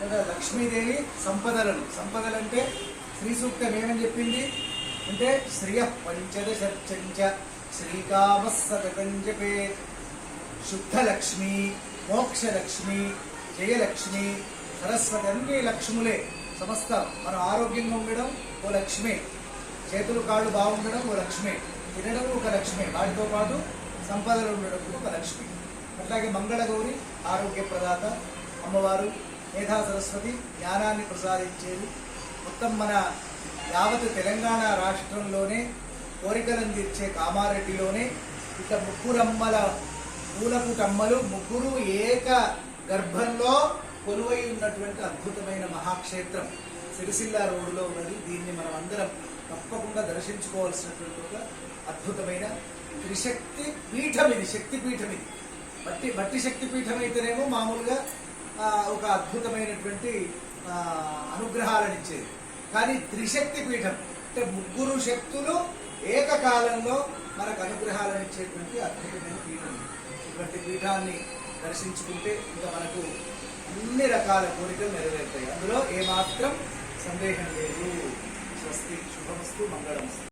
లేదా లక్ష్మీదేవి సంపదలను. సంపదలు అంటే శ్రీ సూక్తం ఏమని చెప్పింది? అంటే శ్రియ పంచదశర్చంచ శ్రీకామ సతకంజపే శుద్ధలక్ష్మి మోక్షలక్ష్మి జయలక్ష్మి సరస్వతి అన్ని లక్ష్ములే. సమస్త మనం ఆరోగ్యంగా ఉండడం ఓ లక్ష్మి. చేతులు కాళ్ళు బాగుండడం ఓ లక్ష్మి. తినడం ఒక లక్ష్మే. వాటితో పాటు సంపదలు ఉండడం ఒక లక్ష్మి. అట్లాగే మంగళగౌరి ఆరోగ్య ప్రదాత అమ్మవారు మేధా సరస్వతి జ్ఞానాన్ని ప్రసాదించేది. మొత్తం మన యావత్ తెలంగాణ రాష్ట్రంలోనే కోరికలను తీర్చే కామారెడ్డిలోనే ఇక ముగ్గురమ్మల పూలపుటమ్మలు ముగ్గురు ఏక గర్భంలో కొలువై ఉన్నటువంటి అద్భుతమైన మహాక్షేత్రం. సిరిసిల్ల రోడ్లో ఉన్నది. దీన్ని మనం అందరం తప్పకుండా దర్శించుకోవాల్సినటువంటి ఒక అద్భుతమైన త్రిశక్తి పీఠం ఇది. శక్తి పీఠం ఇది. బట్టి బట్టి శక్తి పీఠం అయితేనేమో మామూలుగా ఒక అద్భుతమైనటువంటి అనుగ్రహాలను ఇచ్చేది కానీ త్రిశక్తి పీఠం అంటే ముగ్గురు శక్తులు ఏకకాలంలో మనకు అనుగ్రహాలను ఇచ్చేటువంటి అద్భుతమైన పీఠం. ఇటువంటి పీఠాన్ని దర్శించుకుంటే ఇంకా మనకు అన్ని రకాల కోరికలు నెరవేరుతాయి. అందులో ఏమాత్రం సందేహం లేదు.